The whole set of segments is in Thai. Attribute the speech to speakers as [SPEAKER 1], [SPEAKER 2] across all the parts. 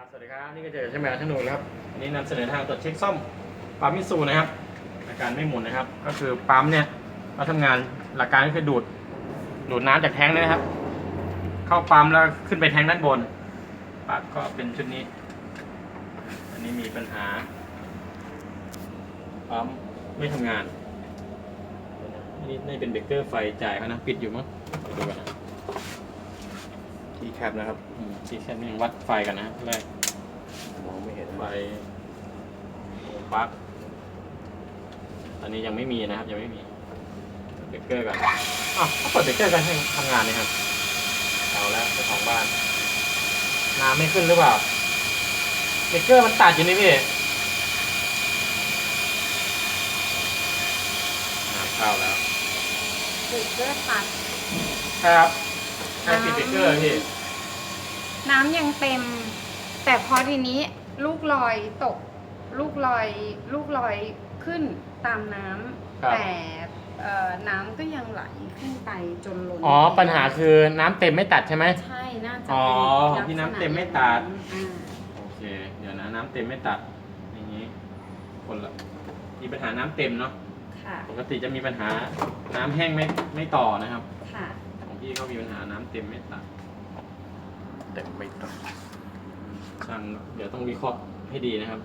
[SPEAKER 1] ครับสวัสดีครับ นี่ก็เจอใช่ไหมท่านหนูครับวันนี้นำเสนอทางตรวจเช็คซ่อมปั๊มมิตซูนะครับอาการไม่หมุนนะครับ ก็คือปั๊มเนี่ยเราทำงานหลักการก็คือดูดดูดน้ำจากแทงค์นะครับ เข้าปั๊มแล้วขึ้นไปแทงค์ด้านบนปากก็เป็นชุดนี้ อันนี้มีปัญหาปั๊มไม่ทำงานนี่นี่เป็นเบรกเกอร์ไฟจ่ายเขานะปิดอยู่มั้งดูกันนะ
[SPEAKER 2] ที่แคปนะครับ
[SPEAKER 1] อืมที่แค่นี้ยังวัดไฟกันนะแรก
[SPEAKER 2] มองไม่เห็น
[SPEAKER 1] ไฟปลั๊กตอนนี้ยังไม่มีนะครับ ยังไม่มีเบรกเกอร์กันอ้าวเขาเปิดเบรกเกอร์กันให้ทำงานเลยครับเอาแล้วเจ้าของบ้านน้ำไม่ขึ้นหรือเปล่าเบรกเกอร์มันตัดอยู่นี่พี่น้ำเข้าแล้ว
[SPEAKER 3] เบรกเกอร์ตัด
[SPEAKER 1] ครับใครปิดเบรกเกอร์พี่
[SPEAKER 3] น้ำยังเต็ม แต่พอทีนี้ลูกลอยตก ลูกลอย ลูกลอยขึ้นตามน้ำ
[SPEAKER 1] ครับ
[SPEAKER 3] แต่เอ่อน้ำก็ยังไหลขึ้นไปจนล้น
[SPEAKER 1] อ๋อปัญหาคือน้ำเต็มไม่ตัดใช่ไหม
[SPEAKER 3] ใช่น่าจะ
[SPEAKER 1] อ๋อ
[SPEAKER 3] เป็น
[SPEAKER 1] ของพี่
[SPEAKER 3] ลักษณะ
[SPEAKER 1] น้ำเต็มไม่ตัด
[SPEAKER 3] อ่า
[SPEAKER 1] โอเคเดี๋ยวนะน้ำเต็มไม่ตัดอย่างนี้ คนละมีปัญหาน้ำเต็มเนาะ
[SPEAKER 3] ค่ะ
[SPEAKER 1] ปกติจะมีปัญหาน้ำแห้งไม่ไม่ต่อนะครับ
[SPEAKER 3] ค่ะ
[SPEAKER 1] ของพี่เขามีปัญหาน้ำเต็มไม่ตัด
[SPEAKER 2] แต่ไม่ต้อง
[SPEAKER 1] ช่างเดี๋ยวต้องวิเคราะห์ให้ดีนะครับ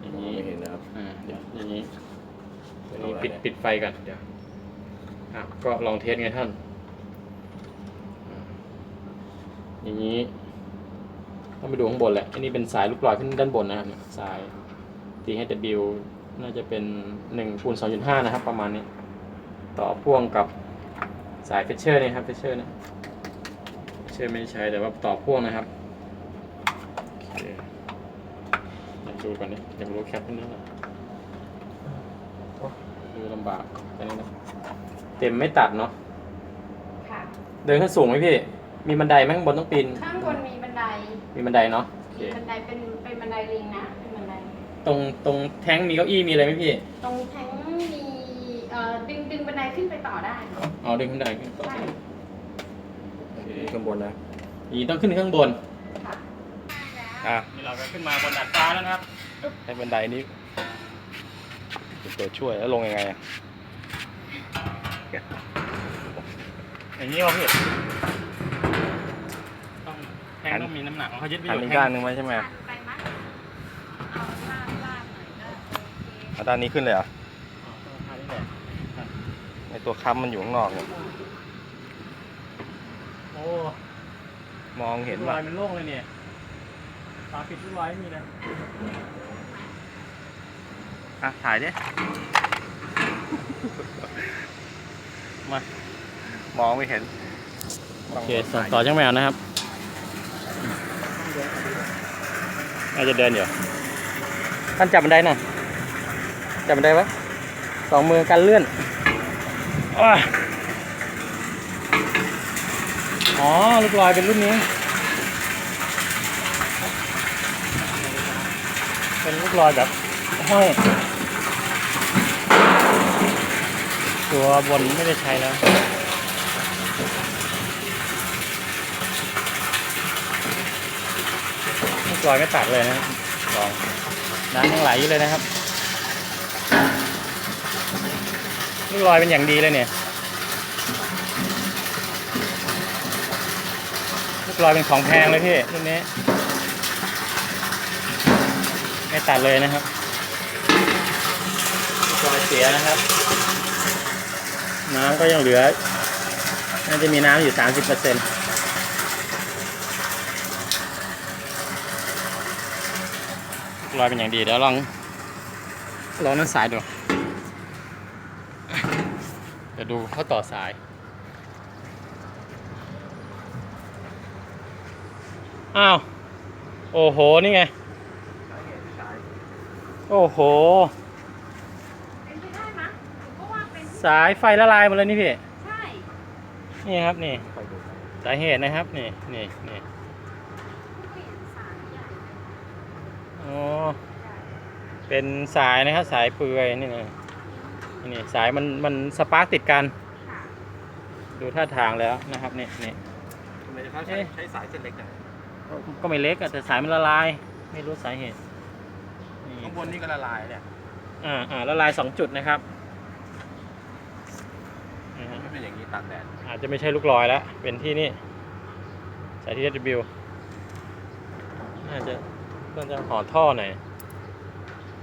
[SPEAKER 1] อย่าง
[SPEAKER 2] มอง
[SPEAKER 1] นี้
[SPEAKER 2] ไม่เห็นนะครับ
[SPEAKER 1] อ่าเดี๋ยวอย่างนี้อัน
[SPEAKER 2] เอา
[SPEAKER 1] นี้
[SPEAKER 2] อะไร
[SPEAKER 1] ปิด
[SPEAKER 2] เนี่ย
[SPEAKER 1] ปิดไฟกันเดี๋ยวอะก็ลองเทสไงท่านอ่าอย่างนี้ ต้องไปดูข้างบนแหละ อันนี้เป็นสายลูกลอยขึ้นด้านบนนะครับเนี่ยสาย THW น่าจะเป็น1คูณ2.5 นะครับ ประมาณนี้ ต่อพ่วงกับสายเฟชเชอร์นี่ครับเฟชเชอร์นะ เฟชเชอร์ไม่ได้ใช้แต่ว่าต่อพ่วงนะครับโอเคอยากดูก่อนนี่อยากรู้แคปนี่นะโอ้ดูลำบากอันนี้นะเต็มไม่ตัดเนาะ
[SPEAKER 3] ค่ะ
[SPEAKER 1] เดินขึ้นสูงไหมพี่ มีบันไดไหมข้างบนต้องปีน
[SPEAKER 3] ข้างบนมีบันได
[SPEAKER 1] มีบันไดเนาะโอเค
[SPEAKER 3] มีบันไดเป็นเป็นบันไดลิงนะ เป็นบันได
[SPEAKER 1] ตรงตรงแท้งมีเก้าอี้มีอะไรไหมพี่
[SPEAKER 3] ตรงแท้งมีเอ่อดึงดึงบันไดขึ้นไปต่อได้ค่ะ
[SPEAKER 1] เอาดึงขึ้นได้ขึ้นต่อ
[SPEAKER 3] ใช่
[SPEAKER 1] โอเค
[SPEAKER 2] ข้างบนนะ
[SPEAKER 1] อีต้องขึ้นข้างบน
[SPEAKER 3] ค่ะ
[SPEAKER 2] อะ
[SPEAKER 1] นี่เราก็ขึ้นมาบนดาดฟ้าแล้วนะครับ
[SPEAKER 2] ให้บันไดนี้เป็นตัวช่วยแล้วลงยังไงอะ
[SPEAKER 1] อย่างนี้วะพี่ต้องแทงต้องมีน้ำหนักเขายึดไปอ
[SPEAKER 2] หัน
[SPEAKER 1] ยู่
[SPEAKER 2] อีก
[SPEAKER 1] แท
[SPEAKER 2] ด้าน
[SPEAKER 1] ง
[SPEAKER 2] หนึ่งไหมใช่ไหม
[SPEAKER 3] ไปมั้ยเอาลาดลาดหน่อยก็โอเค
[SPEAKER 2] เอาด้านนี้ขึ้นเลยเหรอะ
[SPEAKER 1] อ๋อต้องท่านี้แหละ
[SPEAKER 2] ในตัวค้ำมันอยู่ข้างนอกเนี่ย
[SPEAKER 1] โอ้
[SPEAKER 2] มองเห็น
[SPEAKER 1] ร
[SPEAKER 2] ป่ะ
[SPEAKER 1] อยมันโล่งเลยเนี่ยฝาปิดทุกรอยไม่มีนะ
[SPEAKER 2] อะถ่ายดิ
[SPEAKER 1] มา
[SPEAKER 2] มองไม่เห็น
[SPEAKER 1] โอเคส่งต่อจังแมวนะครับน่าจะเดินอยู่ท่านจับบันไดหน่อยจับบันไดไว้สองมือกันเลื่อนอ้าย อ๋อ ลูกลอยเป็นรุ่นนี้ เป็นลูกลอยแบบห้อยตัวบนไม่ได้ใช้แล้วลูกลอยไม่ตัดเลยนะลองน้ำยังไหลอยู่เลยนะครับ ลูกลอยเป็นอย่างดีเลยเนี่ย ลอยเป็นของแพงเลยพี่รุ่นนี้ ไม่ตัดเลยนะครับลูกลอยเสียนะครับ น้ำก็ยังเหลือ น่าจะมีน้ำอยู่สามสิบเปอร์เซ็นต์ลอยเป็นอย่างดีเดี๋ยวลองลองนั้นสายดูเดี๋ยวดูเขาต่อสาย อ้าว โอ้โห นี่ไง โอ้โห
[SPEAKER 3] เป็นไปได้มะหนูก็ว่าเป็น
[SPEAKER 1] สายไฟละลายหมดเลยนี่พี่
[SPEAKER 3] ใช่
[SPEAKER 1] นี่ครับนี่
[SPEAKER 2] ไปดู
[SPEAKER 1] สาเหตุนะครับนี่นี่นี่
[SPEAKER 3] เปลี่ยนสายใหญ่เลย
[SPEAKER 1] อ๋อ เป็นสายนะครับสายเปลือยนี่นะนี่สายมันมันสปาร์กติดกัน
[SPEAKER 3] ค่ะ
[SPEAKER 1] ดูท่าทางแล้วนะครับนี่นี่
[SPEAKER 2] ทำไมเขาใช้
[SPEAKER 1] เอ๊ะ
[SPEAKER 2] ใช้สายเส้นเล็กจัง
[SPEAKER 1] ก็ไม่เล็กอะแต่สายมันละลาย ไม่รู้สาเหตุ
[SPEAKER 2] ข้างบนนี่ก็ละลายเนี่ย
[SPEAKER 1] อ่าอ่าละลายสองจุดนะครับนะฮะ
[SPEAKER 2] ไม่เป็นอย่างนี้ตากแดด
[SPEAKER 1] อาจจะไม่ใช่ลูกลอยแล้ว เป็นที่นี่สายที่ SW น่าจะน่าจะห่อท่อหน่อย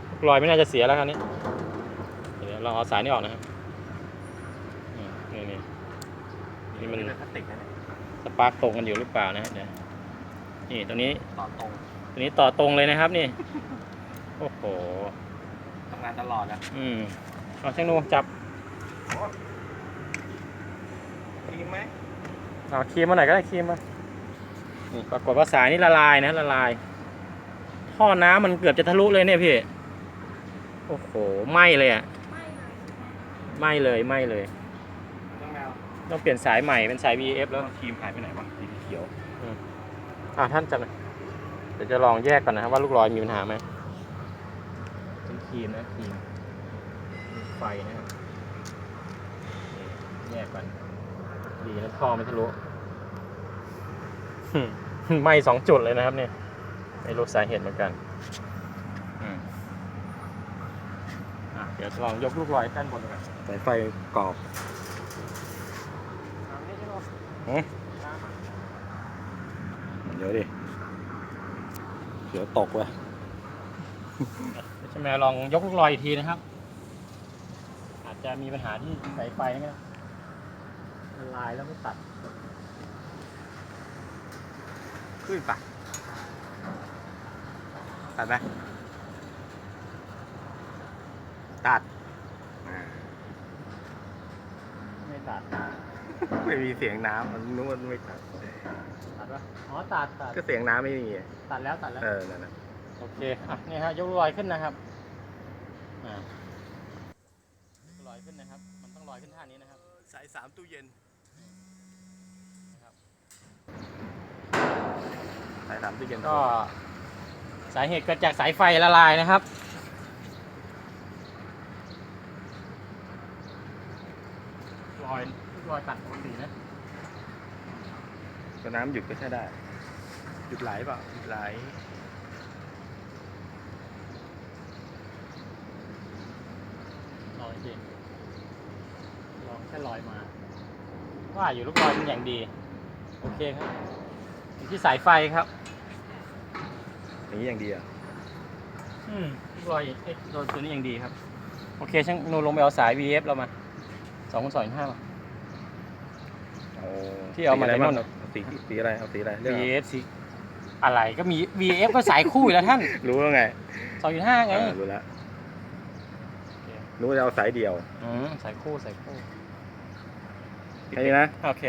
[SPEAKER 1] ลูกลอยไม่น่าจะเสียแล้วครับนี้เดี๋ยวเราเอาสายนี้ออกนะครับอืมนี่นี่นี่มัน
[SPEAKER 2] เป็นพลาสติกนะเนี่ย
[SPEAKER 1] สปาร์กตรงกันอยู่หรือเปล่านะเดี๋ยว นี่ตัวนี้
[SPEAKER 2] ต่อตรง
[SPEAKER 1] ตัวนี้ต่อตรงเลยนะครับนี่ โอ้โห
[SPEAKER 2] ทำงานตลอดนะ
[SPEAKER 1] อืมเอาช่างนูจับ
[SPEAKER 2] ทีมไหม
[SPEAKER 1] เอาครีมมาหน่อยก็ได้ครีมมานี่ปรากฏว่าสายนี่ละลายนะละลาย ท่อน้ำมันเกือบจะทะลุเลยเนี่ยพี่โอ้โหไหม้เลยอะ
[SPEAKER 3] ไม่เลย
[SPEAKER 1] ไหม้เลยไหม้เลย
[SPEAKER 2] ต้องแมว
[SPEAKER 1] ต้องเปลี่ยนสายใหม่เป็นสาย VF
[SPEAKER 2] แล้
[SPEAKER 1] แล้วว
[SPEAKER 2] ทีมหายไปไหนวะสีเขียว
[SPEAKER 1] อ่าท่านจับหน่อยเดี๋ยวจะลองแยกก่อนนะครับว่าลูกลอยมีปัญหาไหมเป็นครีมนะครีมไฟนะครับนี่แยกก่อนดีนะท่อไม่ทะลุไหม้สองจุดเลยนะครับเนี่ยไม่รู้สาเหตุเหมือนกันอืมอะเดี๋ยวลองยกลูกลอยด้านบนก่อน
[SPEAKER 2] สายไฟกรอบเดี๋ยวดิ เดี๋ยวตกว่ะ
[SPEAKER 1] ใช่ไหมลองยกลูกลอยอีกทีนะครับ อาจจะมีปัญหาที่สายไฟนะครับละลายแล้วไม่ตัด
[SPEAKER 2] ขึ้นปะตัดไหมตัด
[SPEAKER 1] ไม่ตัด
[SPEAKER 2] ไม่มีเสียงน้ำมันนู้นไม่ตัด
[SPEAKER 1] ตัดปะอ๋อตัดตัด
[SPEAKER 2] ก็เสียงน้ำไม่มีไง
[SPEAKER 1] ตัดแล้วตัดแล้ว
[SPEAKER 2] เออนั่นน่ะ
[SPEAKER 1] โอเค อะ นี่ฮะยกลูกลอยขึ้นนะครับ อ่ายกลอยขึ้นนะครับ มันต้องลอยขึ้นท่านี้นะครับ
[SPEAKER 2] สายสามตู้เย็น
[SPEAKER 1] นะครับ
[SPEAKER 2] สายสามตู้เย็น
[SPEAKER 1] ก็สาเหตุเกิดจากสายไฟละลายนะครับลอยลูกลอยตัด ปกตินะ
[SPEAKER 2] ก็น้ำหยุดก็ใช้ได้ หยุดไหลเปล่าหยุดไหล
[SPEAKER 1] ลอยจริงลองแค่ลอยมา ว่าอยู่ลูกลอยเป็นอย่างดี โอเคครับอยู่ที่สายไฟครับ
[SPEAKER 2] อย่างนี้อย่างดีอะ
[SPEAKER 1] อืมลูกลอยเอ๊ะตัวตัวนี้ยังดีครับ โอเคช่างโนลงไปเอาสาย VF เรามาสองคูณสองห้า
[SPEAKER 2] เอา
[SPEAKER 1] ที่เอามา
[SPEAKER 2] สีอะไร
[SPEAKER 1] ใน
[SPEAKER 2] บ้าง
[SPEAKER 1] นู่น
[SPEAKER 2] เอาสีสีอะไรเอาสีอะไรเลือกเอา
[SPEAKER 1] VF สิอะไรก็มี VF ก็สายคู่อยู่แล้วท่าน
[SPEAKER 2] รู้แล้วไง
[SPEAKER 1] สองจุดห้าไง
[SPEAKER 2] เออรู้แล้วรู้ว่าจะเอาสายเดียว
[SPEAKER 1] อืมสายคู่สายคู่
[SPEAKER 2] แค่นี้นะ
[SPEAKER 1] โอเค